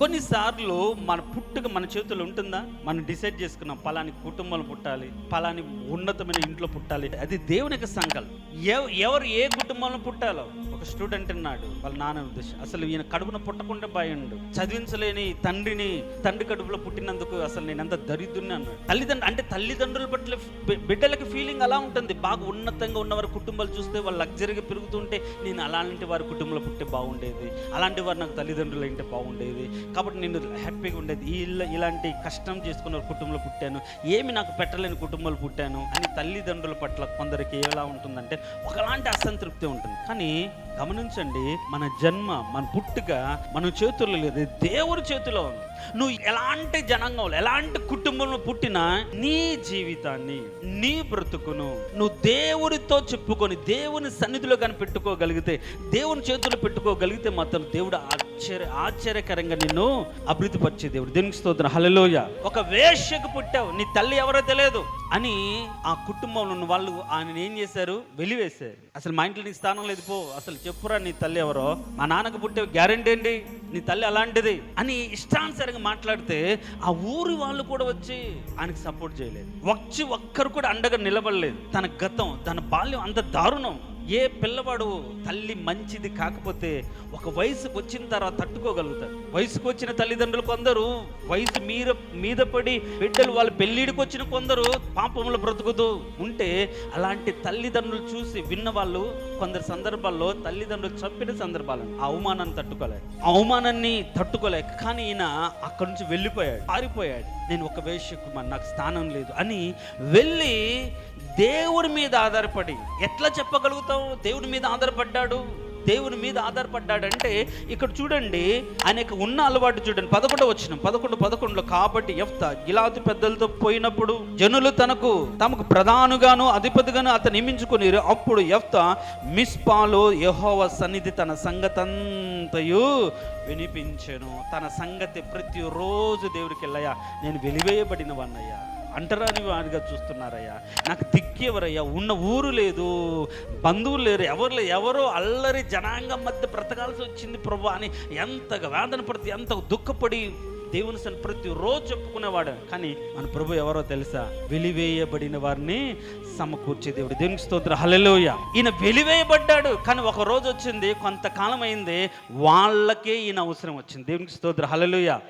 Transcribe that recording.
కొన్నిసార్లు మన పుట్టుక మన చేతుల్లో ఉంటుందా? మనం డిసైడ్ చేసుకున్నాం పలాని కుటుంబంలో పుట్టాలి పలాని ఉన్నతమైన ఇంట్లో పుట్టాలి. అది దేవుని యొక్క సంకల్పం. ఎవ- ఎవరు ఏ కుటుంబంలో పుట్టాలో? ఒక స్టూడెంట్ అన్నాడు వాళ్ళ నాన్న ఉద్దేశం. అసలు ఈయన కడుపున పుట్టకుండా భయండు చదివించలేని తండ్రిని తండ్రి కడుపులో పుట్టినందుకు అసలు నేను ఎంత దరిద్రుని అన్నాడు. తల్లిదండ్రులు అంటే తల్లిదండ్రుల పట్ల బిడ్డలకి ఫీలింగ్ అలా ఉంటుంది. బాగా ఉన్నతంగా ఉన్నవారి కుటుంబాలు చూస్తే వాళ్ళు లగ్జరీగా పెరుగుతుంటే నేను అలాంటి వారి కుటుంబంలో పుట్టే బాగుండేది. అలాంటి వారు నాకు తల్లిదండ్రులు అంటే బాగుండేది. కాబట్టి నేను హ్యాపీగా ఉండేది. ఇలా ఇలాంటి కష్టం చేసుకున్న కుటుంబంలో పుట్టాను. ఏమి నాకు పెట్టలేని కుటుంబంలో పుట్టాను అని తల్లిదండ్రుల పట్ల కొందరికి ఎలా ఉంటుందంటే ఒకలాంటి అసంతృప్తి ఉంటుంది. కానీ గమనించండి మన జన్మ మన పుట్టుక మన చేతుల్లో లేదు. దేవుడి చేతిలో ఉంది. నువ్వు ఎలాంటి జనాంగంలో ఎలాంటి కుటుంబంలో పుట్టినా నీ జీవితాన్ని నీ బ్రతుకును నువ్వు దేవుడితో చెప్పుకొని దేవుని సన్నిధిలో కానీ పెట్టుకోగలిగితే దేవుని చేతుల్లో పెట్టుకోగలిగితే మాత్రం దేవుడు ఆశ్చర్య ఆశ్చర్యకరంగా నిన్ను అభివృద్ధిపరిచే దేవుడు. దీనికి స్తోత్రం. హలలోయ ఒక వేష్యకు పుట్టావు. నీ తల్లి ఎవరో తెలియదు. అని ఆ కుటుంబంలో ఉన్న వాళ్ళు ఆయన ఏం చేశారు? వెలివేశారు. అసలు మా ఇంట్లో నీ స్థానం లేదు పో. అసలు చెప్పురా నీ తల్లి ఎవరో. మా నాన్నకు పుట్టే గ్యారెంటీ ఏంటి? నీ తల్లి అలాంటిది. అని ఇష్టానుసారంగా మాట్లాడితే ఆ ఊరి వాళ్ళు కూడా వచ్చి ఆయనకి సపోర్ట్ చేయలేదు. వచ్చి ఒక్కరు కూడా అండగా నిలబడలేదు. తన గతం తన బాల్యం అంత దారుణం. ఏ పిల్లవాడు తల్లి మంచిది కాకపోతే ఒక వయసుకు వచ్చిన తర్వాత తట్టుకోగలుగుతాడు. వయసుకు వచ్చిన తల్లిదండ్రులు కొందరు వయసు మీద మీద పడి బిడ్డలు వాళ్ళ పెళ్ళిడికి వచ్చిన కొందరు పాపంలో బ్రతుకుతూ ఉంటే అలాంటి తల్లిదండ్రులు చూసి విన్న వాళ్ళు కొందరు సందర్భాల్లో తల్లిదండ్రులు చంపిన సందర్భాలు ఆ అవమానాన్ని తట్టుకోలేక అవమానాన్ని తట్టుకోలేక కానీ ఈయన అక్కడి నుంచి వెళ్ళిపోయాడు పారిపోయాడు. నేను ఒక వేషకుమార్ మరి నాకు స్థానం లేదు అని వెళ్ళి దేవుడి మీద ఆధారపడి ఎట్లా చెప్పగలుగుతావు? దేవుని మీద ఆధారపడ్డాడు దేవుని మీద ఆధారపడ్డాడంటే ఇక్కడ చూడండి ఆయనకు ఉన్న అలవాటు చూడండి. పదకొండు వచ్చిన పదకొండు పదకొండులో కాబట్టి ఎఫ్త గిలాతు పెద్దలతో పోయినప్పుడు జనులు తనకు తమకు ప్రధానుగాను అధిపతిగాను అతను నియమించుకుని అప్పుడు ఎఫ్త మిస్పాలో యహోవ సన్నిధి తన సంగతంతయు వినిపించను. తన సంగతి ప్రతిరోజు దేవుడికి వెళ్ళయ్యా నేను వెలివేయబడిన వన్నయ్యా అంటరాని వారిగా చూస్తున్నారయ్యా. నాకు దిక్కేవరయ్యా ఉన్న ఊరు లేదు బంధువులు లేరు ఎవరు లేరు ఎవరో అల్లరి జనాంగం మధ్య బ్రతకాల్సి వచ్చింది ప్రభు అని ఎంతగా వేదన పడితే ఎంత దుఃఖపడి దేవుని సన్ ప్రతిరోజు చెప్పుకునేవాడు. కానీ మన ప్రభు ఎవరో తెలుసా? వెలివేయబడిన వారిని సమకూర్చే దేవుడు. దేవునికి స్తోత్ర. హలలోయ ఈయన వెలివేయబడ్డాడు కానీ ఒక రోజు వచ్చింది కొంతకాలం అయింది వాళ్ళకే ఈయన అవసరం వచ్చింది. దేవునికి స్తోత్ర. హలలోయ